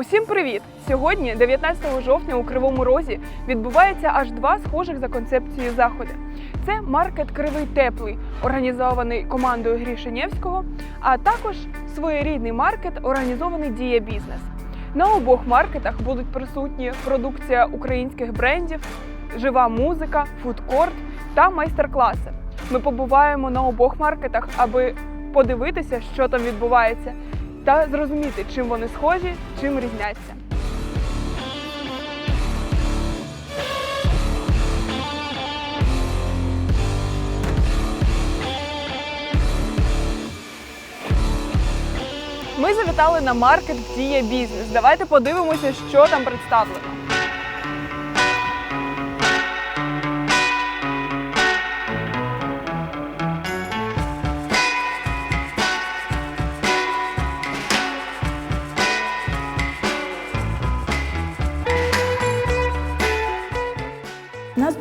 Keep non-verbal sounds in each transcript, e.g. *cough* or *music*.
Усім привіт! Сьогодні, 19 жовтня, у Кривому Розі відбувається аж два схожих за концепцією заходи. Це маркет Кривий Теплий, організований командою Грішинєвського, а також своєрідний маркет, організований Дія Бізнес. На обох маркетах будуть присутні продукція українських брендів, жива музика, фудкорт та майстер-класи. Ми побуваємо на обох маркетах, аби подивитися, що там відбувається, та зрозуміти, чим вони схожі, чим різняться. Ми завітали на маркет Дія Бізнес. Давайте подивимося, що там представлено.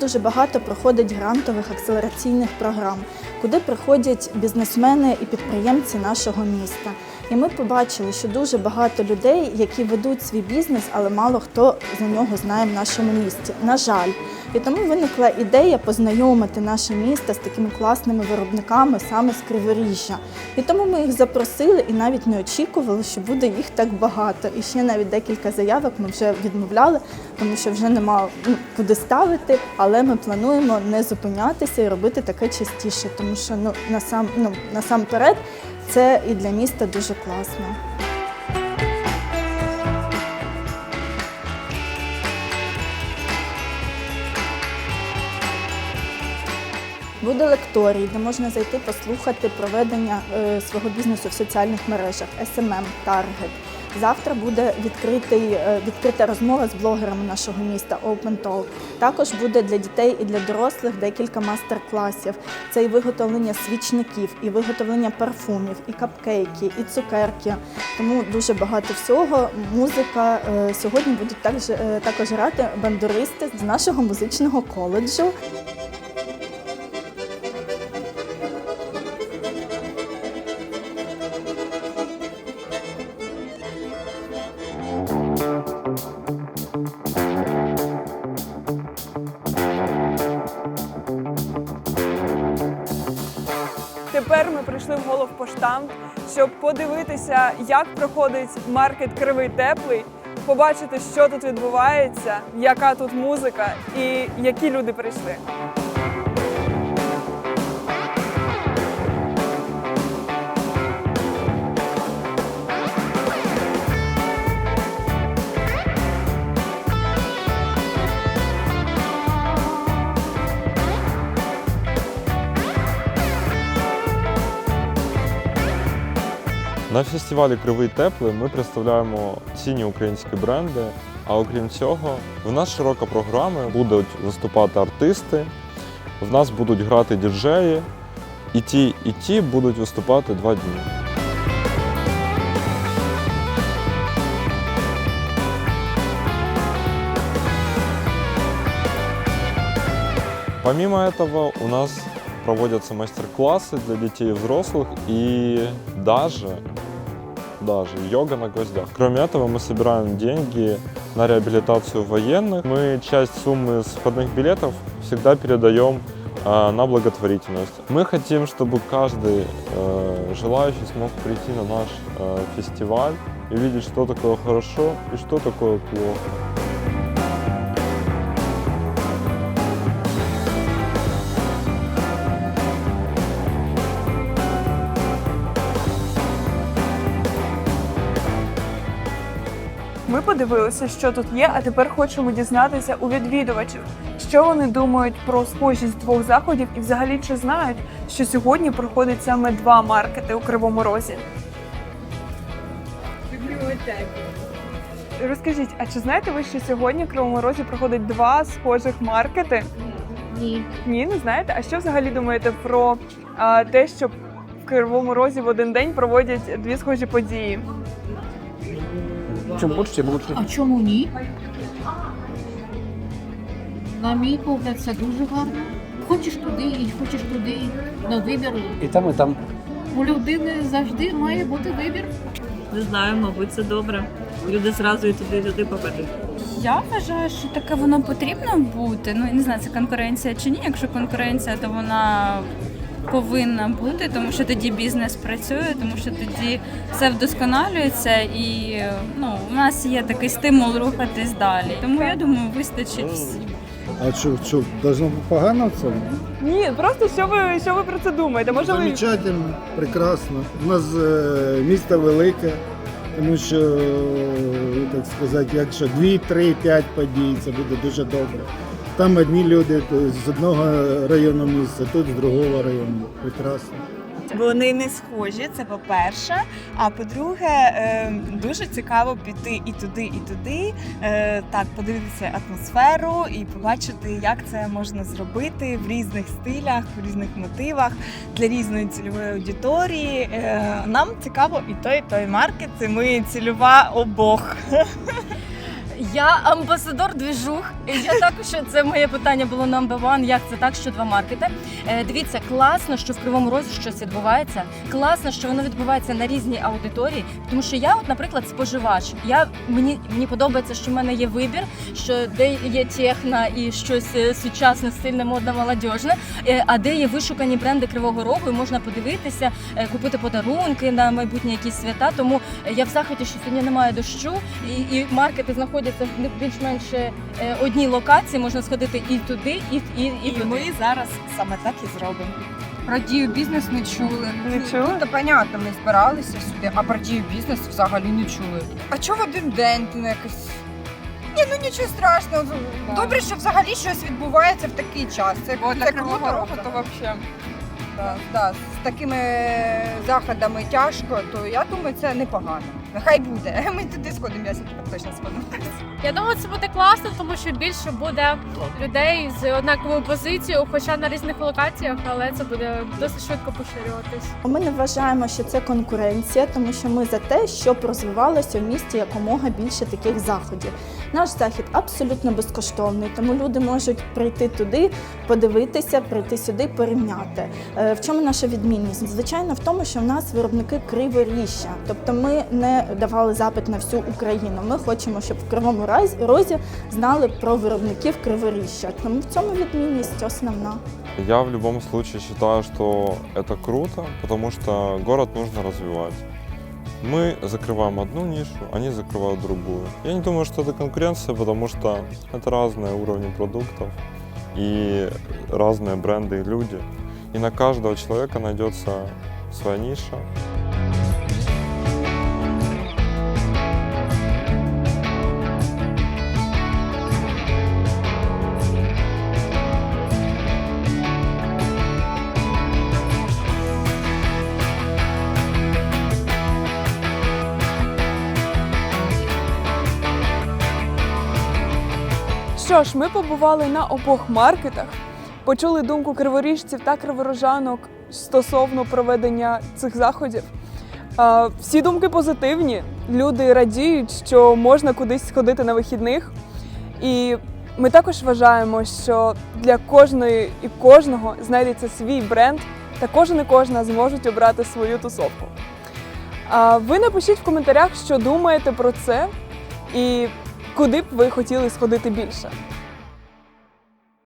Дуже багато проходить грантових акселераційних програм, куди приходять бізнесмени і підприємці нашого міста. І ми побачили, що дуже багато людей, які ведуть свій бізнес, але мало хто за нього знає в нашому місті. На жаль. І тому виникла ідея познайомити наше місто з такими класними виробниками саме з Криворіжжя. І тому ми їх запросили і навіть не очікували, що буде їх так багато. І ще навіть декілька заявок ми вже відмовляли, тому що вже нема ну, куди ставити. Але ми плануємо не зупинятися і робити таке частіше, тому що ну насам, ну насамперед це і для міста дуже класно. Буде лекторій, де можна зайти послухати проведення е, свого бізнесу в соціальних мережах SMM, Target. Завтра буде відкритий, е, відкрита розмова з блогерами нашого міста Open Talk. Також буде для дітей і для дорослих декілька мастер-класів. Це і виготовлення свічників, і виготовлення парфумів, і капкейки, і цукерки. Тому дуже багато всього. Музика е, сьогодні будуть також, також грати бандуристи з нашого музичного коледжу. Прийшли в головпоштамт, щоб подивитися, як проходить маркет Кривий Теплий, побачити, що тут відбувається, яка тут музика і які люди прийшли. На фестивалі Кривий Теплий ми представляємо цінні українські бренди. А окрім цього, в нас широка програма, будуть виступати артисти, в нас будуть грати діджеї, і ті, і ті будуть виступати два дні. Помимо этого у нас проводятся мастер-классы для детей и взрослых и даже, даже йога на гвоздях. Кроме этого мы собираем деньги на реабилитацию военных. Мы часть суммы с входных билетов всегда передаем э, на благотворительность. Мы хотим, чтобы каждый э, желающий смог прийти на наш э, фестиваль и видеть, что такое хорошо и что такое плохо. Ми подивилися, що тут є, а тепер хочемо дізнатися у відвідувачів, що вони думають про схожість двох заходів і взагалі чи знають, що сьогодні проходить саме два маркети у Кривому Розі. Розкажіть, а чи знаєте ви, що сьогодні в Кривому Розі проходить два схожих маркети? Ні. Ні, не знаєте. А що взагалі думаєте про а, те, що в Кривому Розі в один день проводять дві схожі події? Чим більше, тим лучше. А чому ні? На мій погляд, це дуже гарно. Хочеш туди, і хочеш туди, на вибір. І там, і там. У людини завжди має бути вибір. Не знаю, мабуть, це добре. Люди зразу і туди, і туди попадуть. Я вважаю, що таке воно потрібно бути. Ну я не знаю, це конкуренція чи ні. Якщо конкуренція, то вона повинна бути, тому що тоді бізнес працює, тому що тоді все вдосконалюється, і ну у нас є такий стимул рухатись далі. Тому я думаю, вистачить всім. А що, що, должно бути погано це? Ні, просто що ви що ви про це думаєте? Може ви Замечательно, прекрасно. У нас е, місто велике, тому що, е, так сказати, якщо 2, 3, 5 подій, це буде дуже добре. Там одні люди з одного району міста, тут з другого району. Прекрасно. Вони не схожі, це по-перше. А по-друге, е, дуже цікаво піти і туди, і туди, е, так, подивитися атмосферу і побачити, як це можна зробити в різних стилях, в різних мотивах для різної цільової аудиторії. Е, Нам цікаво і той, і той маркет. і Ми цільова обох. *laughs* Я амбасадор двіжух. Я також це моє питання було number one, Як це так, що два маркети? Е, дивіться, класно, що в кривому розі щось відбувається. Класно, що воно відбувається на різній аудиторії. Тому що я, от, наприклад, споживач. Я мені мені подобається, що в мене є вибір, що де є техно і щось е, сучасне, стильне, модне, молодіжне, е, а де є вишукані бренди Кривого Рогу, і можна подивитися, купити подарунки на майбутні якісь свята. Тому я в захваті, що сьогодні немає дощу, і, і маркети знаходяться в більш-менш е, одній локації. Можна сходити і туди, і, і, і, І туди. ми зараз саме так і зробимо. Про дію бізнес не чули. Не чули? Ну, понятно, ми збиралися сюди, а про дію бізнес взагалі не чули. А чого в один день ти не якось? Ні, ну нічого страшного. Добре, що взагалі щось відбувається в такий час. Це, це круто. то взагалі. Да, да, з такими заходами тяжко, то я думаю, це непогано. Нехай буде. *laughs* Ми туди сходимо, я сьогодні точно сходимо. Я думаю, це буде класно, тому що більше буде людей з однаковою позицією, хоча на різних локаціях, але це буде досить швидко поширюватись. Ми не вважаємо, що це конкуренція, тому що ми за те, щоб розвивалося в місті якомога більше таких заходів. Наш захід абсолютно безкоштовний, тому люди можуть прийти туди, подивитися, прийти сюди, порівняти. Е, В чому наша відмінність? Звичайно, в тому, що в нас виробники криворіжжя. Тобто ми не давали запит на всю Україну. Ми хочемо, щоб в кривому розі знали про виробників криворіжжя. Тому в цьому відмінність основна. Я в любом случае считаю, что это круто, потому что город нужно развивать. Мы закрываем одну нишу, они закрывают другую. Я не думаю, что это конкуренция, потому что это разные уровни продуктов и разные бренды и люди. И на каждого человека найдется своя ниша. Що ж, ми побували на обох маркетах, почули думку криворіжців та криворожанок стосовно проведення цих заходів. Всі думки позитивні. Люди радіють, що можна кудись сходити на вихідних. І ми також вважаємо, що для кожної і кожного знайдеться свій бренд, та кожен і кожна зможуть обрати свою тусовку. Ви напишіть в коментарях, що думаєте про це і куди б ви хотіли сходити більше.